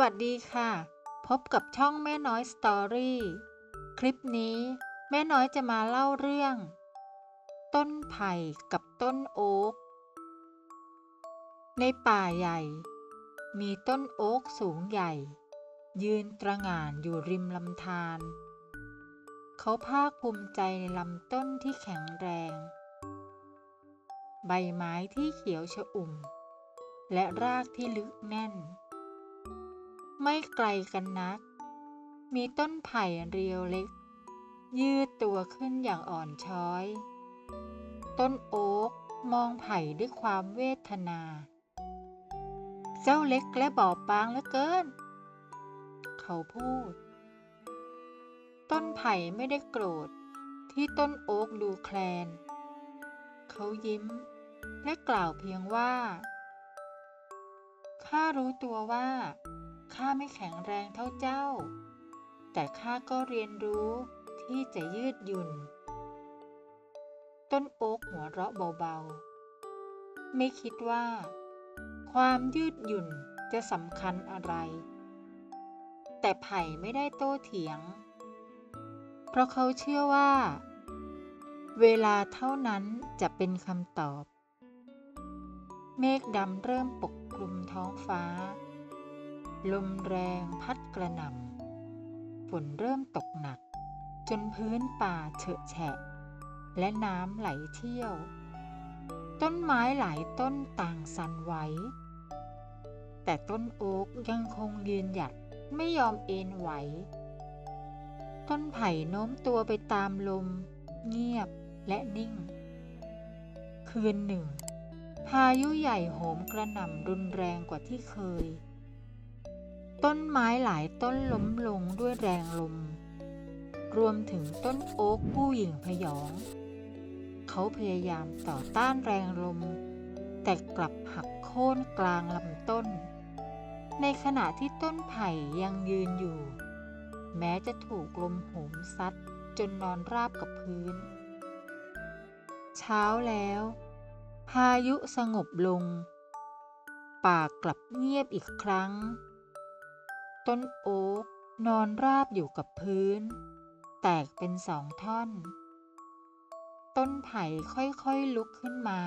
วัสดีค่ะ พบกับช่องแม่น้อยสตอรี่ คลิปนี้แม่น้อยจะมาเล่าเรื่อง ต้นไผ่กับต้นโอ๊ก ในป่าใหญ่ มีต้นโอ๊กสูงใหญ่ ยืนตระหง่านอยู่ริมลำธาร เขาภาคภูมิใจในลำต้นที่แข็งแรง ใบไม้ที่เขียวชอุ่ม และรากที่ลึกแน่น ไม่ไกลกันนัก มีต้นไผ่เรียวเล็ก ยืดตัวขึ้นอย่างอ่อนช้อย ต้นโอ๊กมองไผ่ด้วยความเวทนา เจ้าเล็กและบอบบางเหลือเกิน เขาพูด ต้นไผ่ไม่ได้โกรธที่ต้นโอ๊กดูแคลน เขายิ้มและกล่าวเพียงว่า ข้ารู้ตัวว่า ข้าไม่แข็งแรงเท่าเจ้า แต่ข้าก็เรียนรู้ที่จะยืดหยุ่น ต้นโอ๊กหัวเราะเบาๆ ไม่คิดว่า ความยืดหยุ่นจะสำคัญอะไร แต่ไผ่ไม่ได้โต้เถียง เพราะเขาเชื่อว่า เวลาเท่านั้นจะเป็นคำตอบ เมฆดำเริ่มปกคลุมท้องฟ้า ลมแรงพัดกระหน่ำฝนเริ่มตกหนัก จนพื้นป่าเฉอะแฉะ และน้ำไหลเที่ยว ต้นไม้หลายต้นต่างสั่นไหวแต่ต้นโอ๊กยังคงยืนหยัดไม่ยอมเอ็นไหว ต้นไผ่โน้มตัวไปตามลม เงียบและนิ่ง คืนหนึ่ง พายุใหญ่โหมกระหน่ำรุนแรงกว่าที่เคย ต้นไม้หลายต้นล้มลงด้วยแรงลม รวมถึงต้นโอ๊กผู้หญิงพยอง เขาพยายามต่อต้านแรงลม แต่กลับหักโค่นกลางลำต้น ในขณะที่ต้นไผ่ยังยืนอยู่ แม้จะถูกลมโหมซัดจนนอนราบกับพื้น เช้าแล้ว พายุสงบลง ป่ากลับเงียบอีกครั้ง ต้นโอ๊กนอนราบอยู่กับพื้น แตกเป็นสองท่อน ต้นไผ่ค่อยๆลุกขึ้นมา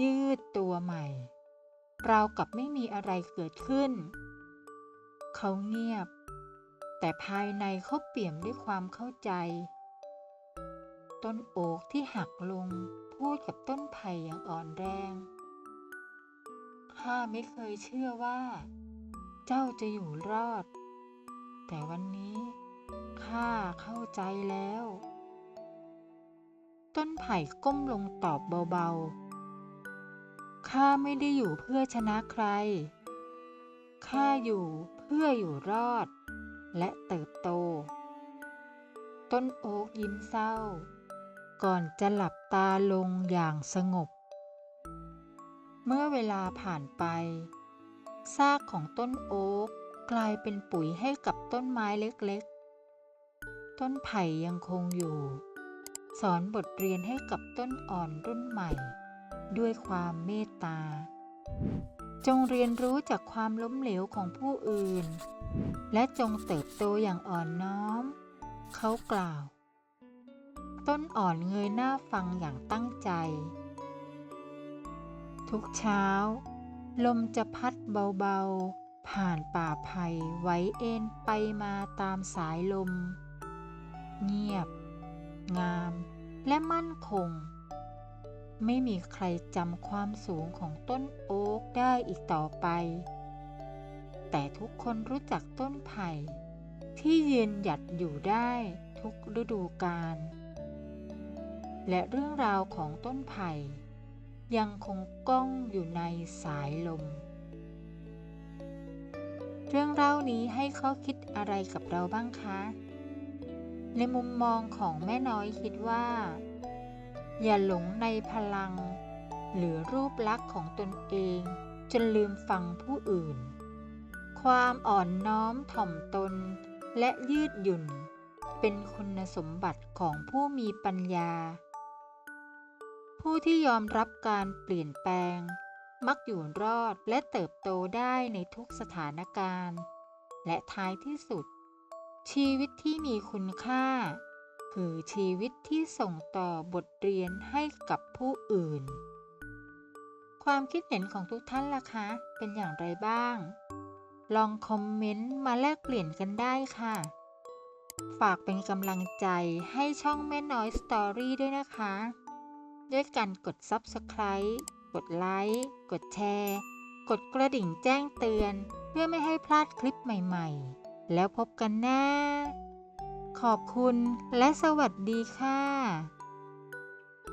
ยืดตัวใหม่ ราวกับไม่มีอะไรเกิดขึ้น เขาเงียบ แต่ภายในเขาเปี่ยมด้วยความเข้าใจ ต้นโอ๊กที่หักลงพูดกับต้นไผ่อย่างอ่อนแรงข้าไม่เคยเชื่อว่า เจ้าจะอยู่รอด แต่วันนี้ข้าเข้าใจแล้ว ต้นไผ่ก้มลงตอบเบาๆ ข้าไม่ได้อยู่เพื่อชนะใคร ข้าอยู่เพื่ออยู่รอด และเติบโต ต้นโอ๊กยิ้มเศร้า ก่อนจะหลับตาลงอย่างสงบ เมื่อเวลาผ่านไป ซากของต้นโอ๊กกลายเป็นปุ๋ยให้กับต้นไม้เล็กๆ ต้นไผ่ยังคงอยู่ สอนบทเรียนให้กับต้นอ่อนรุ่นใหม่ ด้วยความเมตตา จงเรียนรู้จากความล้มเหลวของผู้อื่น และจงเติบโตอย่างอ่อนน้อม เขากล่าว ต้นอ่อนเงยหน้าฟังอย่างตั้งใจ ทุกเช้า ลมจะพัดเบาๆ ผ่านป่าไผ่ไหวเอ็นไปมาตามสายลม เงียบ งาม และมั่นคง ไม่มีใครจำความสูงของต้นโอ๊กได้อีกต่อไป แต่ทุกคนรู้จักต้นไผ่ ที่ยืนหยัดอยู่ได้ทุกฤดูกาลและเรื่องราวของต้นไผ่ ยังคงก้องอยู่ในสายลม เรื่องเล่านี้ให้ข้อคิดอะไรกับเราบ้างคะ ในมุมมองของแม่น้อยคิดว่า อย่าหลงในพลัง หรือรูปลักษณ์ของตนเอง จนลืมฟังผู้อื่น ความอ่อนน้อมถ่อมตนและยืดหยุ่น เป็นคุณสมบัติของผู้มีปัญญา ผู้ที่ยอมรับการเปลี่ยนแปลง มักอยู่รอดและเติบโตได้ในทุกสถานการณ์ และท้ายที่สุด ชีวิตที่มีคุณค่า คือชีวิตที่ส่งต่อบทเรียนให้กับผู้อื่น ความคิดเห็นของทุกท่านล่ะคะ เป็นอย่างไรบ้าง ลองคอมเมนต์มาแลกเปลี่ยนกันได้ค่ะ ฝากเป็นกำลังใจให้ช่องแม่น้อยสตอรี่ด้วยนะคะ ด้วยการกด Subscribe กดไลค์ กดแชร์ กดกระดิ่งแจ้งเตือน เพื่อไม่ให้พลาดคลิปใหม่ๆ แล้วพบกันนะ ขอบคุณและสวัสดีค่ะ